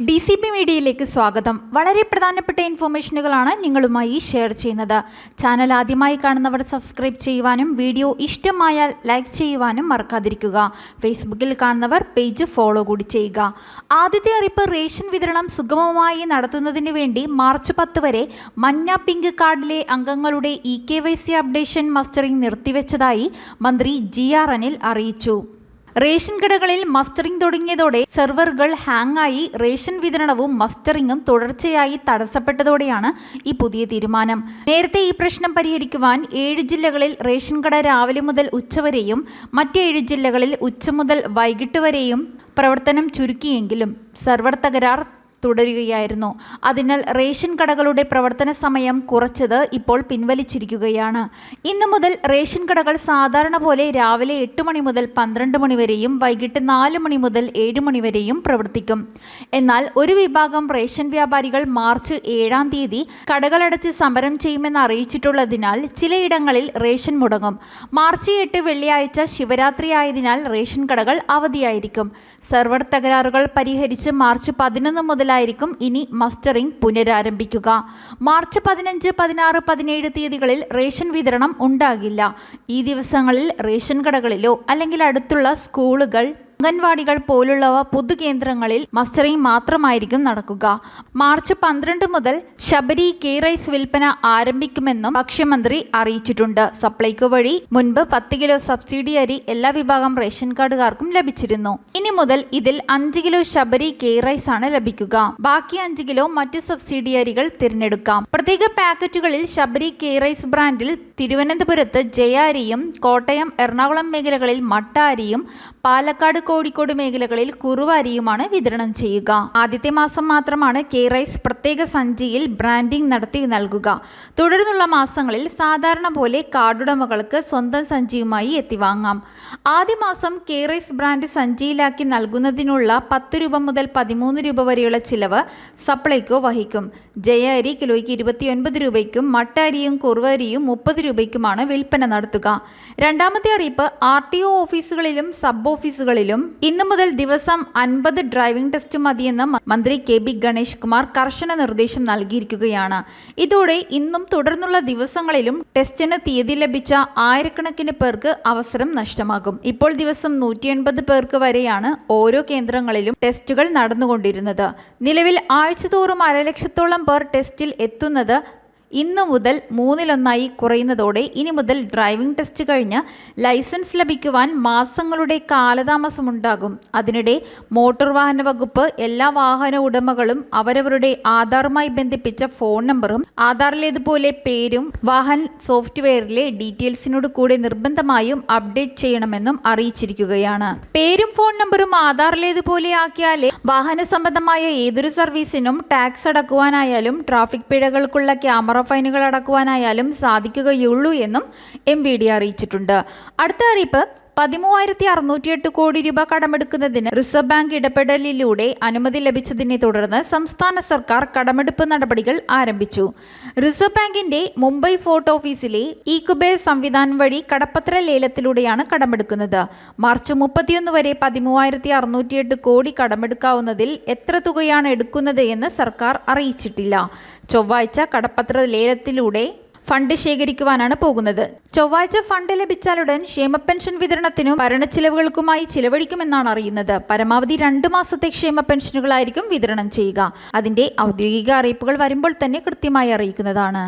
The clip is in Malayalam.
ഡി സി പി മീഡിയയിലേക്ക് സ്വാഗതം. വളരെ പ്രധാനപ്പെട്ട ഇൻഫോർമേഷനുകളാണ് നിങ്ങളുമായി ഷെയർ ചെയ്യുന്നത്. ചാനൽ ആദ്യമായി കാണുന്നവർ സബ്സ്ക്രൈബ് ചെയ്യുവാനും വീഡിയോ ഇഷ്ടമായാൽ ലൈക്ക് ചെയ്യുവാനും മറക്കാതിരിക്കുക. ഫേസ്ബുക്കിൽ കാണുന്നവർ പേജ് ഫോളോ കൂടി ചെയ്യുക. ആദ്യത്തെ അറിയിപ്പ് റേഷൻ വിതരണം സുഗമമായി നടത്തുന്നതിന് വേണ്ടി മാർച്ച് പത്ത് വരെ മഞ്ഞ പിങ്ക് കാർഡിലെ അംഗങ്ങളുടെ E K Y C updation mustering നിർത്തിവെച്ചതായി മന്ത്രി ജി ആർ അനിൽ അറിയിച്ചു. റേഷൻ കടകളിൽ മസ്റ്ററിംഗ് തുടങ്ങിയതോടെ സെർവറുകൾ ഹാങ്ങായി റേഷൻ വിതരണവും മസ്റ്ററിംഗും തുടർച്ചയായി തടസ്സപ്പെട്ടതോടെയാണ് ഈ പുതിയ തീരുമാനം. നേരത്തെ ഈ പ്രശ്നം പരിഹരിക്കുവാൻ ഏഴ് ജില്ലകളിൽ റേഷൻ കട രാവിലെ മുതൽ ഉച്ചവരെയും മറ്റേഴ് ജില്ലകളിൽ ഉച്ച മുതൽ വൈകിട്ട് വരെയും പ്രവർത്തനം ചുരുക്കിയെങ്കിലും സെർവർ തകരാർ തുടരുകയായിരുന്നു. അതിനാൽ റേഷൻ കടകളുടെ പ്രവർത്തന സമയം കുറച്ചത് ഇപ്പോൾ പിൻവലിച്ചിരിക്കുകയാണ്. ഇന്നു മുതൽ റേഷൻ കടകൾ സാധാരണ പോലെ രാവിലെ എട്ട് മണി മുതൽ പന്ത്രണ്ട് മണി വരെയും വൈകിട്ട് നാല് മണി മുതൽ ഏഴ് മണി വരെയും പ്രവർത്തിക്കും. എന്നാൽ ഒരു വിഭാഗം റേഷൻ വ്യാപാരികൾ മാർച്ച് ഏഴാം തീയതി കടകളടച്ച് സമരം ചെയ്യുമെന്ന് അറിയിച്ചിട്ടുള്ളതിനാൽ ചിലയിടങ്ങളിൽ റേഷൻ മുടങ്ങും. മാർച്ച് എട്ട് വെള്ളിയാഴ്ച ശിവരാത്രി ആയതിനാൽ റേഷൻ കടകൾ അവധിയായിരിക്കും. സെർവർ തകരാറുകൾ പരിഹരിച്ച് മാർച്ച് പതിനൊന്ന് മുതലായിരിക്കും ഇനി മസ്റ്ററിംഗ് പുനരാരംഭിക്കുക. മാർച്ച് പതിനഞ്ച് പതിനാറ് പതിനേഴ് തീയതികളിൽ റേഷൻ വിതരണം ഉണ്ടാകില്ല. ഈ ദിവസങ്ങളിൽ റേഷൻ കടകളിലോ അല്ലെങ്കിൽ അടുത്തുള്ള സ്കൂളുകൾ അംഗൻവാടികൾ പോലുള്ളവ പൊതുകേന്ദ്രങ്ങളിൽ മസ്റ്ററിംഗ് മാത്രമായിരിക്കും നടക്കുക. മാർച്ച് പന്ത്രണ്ട് മുതൽ ശബരി കെ റൈസ് വിൽപ്പന ആരംഭിക്കുമെന്നും ഭക്ഷ്യമന്ത്രി അറിയിച്ചിട്ടുണ്ട്. സപ്ലൈകോ വഴി മുൻപ് പത്ത് കിലോ സബ്സിഡി അരി എല്ലാ വിഭാഗം റേഷൻ കാർഡുകാർക്കും ലഭിച്ചിരുന്നു. ഇനി മുതൽ ഇതിൽ അഞ്ച് കിലോ ശബരി കെ റൈസ് ആണ് ലഭിക്കുക. ബാക്കി അഞ്ച് കിലോ മറ്റ് സബ്സിഡി അരികൾ തിരഞ്ഞെടുക്കാം. പ്രത്യേക പാക്കറ്റുകളിൽ ശബരി കെ റൈസ് ബ്രാൻഡിൽ തിരുവനന്തപുരത്ത് ജയ അരിയും കോട്ടയം എറണാകുളം മേഖലകളിൽ മട്ട അരിയും പാലക്കാട് കോഴിക്കോട് മേഖലകളിൽ കുറുവ അരിയുമാണ് വിതരണം ചെയ്യുക. ആദ്യത്തെ മാസം മാത്രമാണ് കെ റൈസ് പ്രത്യേക സഞ്ചിയിൽ ബ്രാൻഡിംഗ് നടത്തി നൽകുക. തുടർന്നുള്ള മാസങ്ങളിൽ സാധാരണ പോലെ കാർഡുടമകൾക്ക് സ്വന്തം സഞ്ചിയുമായി എത്തിവാങ്ങാം. ആദ്യ മാസം കെ റൈസ് ബ്രാൻഡ് സഞ്ചിയിലാക്കി നൽകുന്നതിനുള്ള പത്ത് രൂപ മുതൽ പതിമൂന്ന് രൂപ വരെയുള്ള ചിലവ് സപ്ലൈകോ വഹിക്കും. ജയ അരി കിലോയ്ക്ക് ഇരുപത്തിയൊൻപത് രൂപയ്ക്കും മട്ട അരിയും കുറുവ അരിയും മുപ്പത് രൂപയ്ക്കുമാണ് വിൽപ്പന നടത്തുക. രണ്ടാമത്തെ അറിയിപ്പ് ആർ ടി ഒ ഓഫീസുകളിലും സബ് ഓഫീസുകളിലും ഇന്നു മുതൽ ദിവസം അൻപത് ഡ്രൈവിംഗ് ടെസ്റ്റ് മതിയെന്ന് മന്ത്രി കെ ബി ഗണേഷ് കുമാർ കർശന നിർദ്ദേശം നൽകിയിരിക്കുകയാണ്. ഇതോടെ ഇന്നും തുടർന്നുള്ള ദിവസങ്ങളിലും ടെസ്റ്റിന് തീയതി ലഭിച്ച ആയിരക്കണക്കിന് പേർക്ക് അവസരം നഷ്ടമാകും. ഇപ്പോൾ ദിവസം നൂറ്റി പേർക്ക് വരെയാണ് ഓരോ കേന്ദ്രങ്ങളിലും ടെസ്റ്റുകൾ നടന്നുകൊണ്ടിരുന്നത്. നിലവിൽ ആഴ്ചതോറും അരലക്ഷത്തോളം പേർ ടെസ്റ്റിൽ എത്തുന്നത് ഇന്നു മുതൽ മൂന്നിലൊന്നായി കുറയുന്നതോടെ ഇനി മുതൽ ഡ്രൈവിംഗ് ടെസ്റ്റ് കഴിഞ്ഞ് ലൈസൻസ് ലഭിക്കുവാൻ മാസങ്ങളുടെ കാലതാമസമുണ്ടാകും. അതിനിടെ മോട്ടോർ വാഹന വകുപ്പ് എല്ലാ വാഹന ഉടമകളും അവരവരുടെ ആധാറുമായി ബന്ധിപ്പിച്ച ഫോൺ നമ്പറും ആധാറിലേതുപോലെ പേരും വാഹൻ സോഫ്റ്റ്വെയറിലെ ഡീറ്റെയിൽസിനോട് കൂടെ നിർബന്ധമായും അപ്ഡേറ്റ് ചെയ്യണമെന്നും അറിയിച്ചിരിക്കുകയാണ്. പേരും ഫോൺ നമ്പറും ആധാറിലേതുപോലെ ആക്കിയാലേ വാഹന സംബന്ധമായ ഏതൊരു സർവീസിനും ടാക്സ് അടക്കുവാനായാലും ട്രാഫിക് പിഴകൾക്കുള്ള ക്യാമറ ഫൈനുകൾ അടക്കുവാനായാലും സാധിക്കുകയുള്ളൂ എന്നും എം വി ഡി അറിയിച്ചിട്ടുണ്ട്. അടുത്ത അറിയിപ്പ് പതിമൂവായിരത്തി അറുന്നൂറ്റിയെട്ട് കോടി രൂപ കടമെടുക്കുന്നതിന് റിസർവ് ബാങ്ക് ഇടപെടലിലൂടെ അനുമതി ലഭിച്ചതിനെ തുടർന്ന് സംസ്ഥാന സർക്കാർ കടമെടുപ്പ് നടപടികൾ ആരംഭിച്ചു. റിസർവ് ബാങ്കിന്റെ മുംബൈ ഫോർട്ട് ഓഫീസിലെ ഈക്കുബേ സംവിധാനം വഴി കടപ്പത്ര ലേലത്തിലൂടെയാണ് കടമെടുക്കുന്നത്. മാർച്ച് മുപ്പത്തിയൊന്ന് വരെ പതിമൂവായിരത്തി അറുന്നൂറ്റിയെട്ട് കോടി കടമെടുക്കാവുന്നതിൽ എത്ര തുകയാണ് എടുക്കുന്നത് എന്ന് സർക്കാർ അറിയിച്ചിട്ടില്ല. ചൊവ്വാഴ്ച കടപ്പത്ര ലേലത്തിലൂടെ ഫണ്ട് ശേഖരിക്കുവാനാണ് പോകുന്നത്. ചൊവ്വാഴ്ച ഫണ്ട് ലഭിച്ചാലുടൻ ക്ഷേമ പെൻഷൻ വിതരണത്തിനും ഭരണച്ചിലവുകൾക്കുമായി ചിലവഴിക്കുമെന്നാണ് അറിയുന്നത്. പരമാവധി രണ്ട് മാസത്തെ ക്ഷേമ പെൻഷനുകളായിരിക്കും വിതരണം ചെയ്യുക. അതിന്റെ ഔദ്യോഗിക അറിയിപ്പുകൾ വരുമ്പോൾ തന്നെ കൃത്യമായി അറിയിക്കുന്നതാണ്.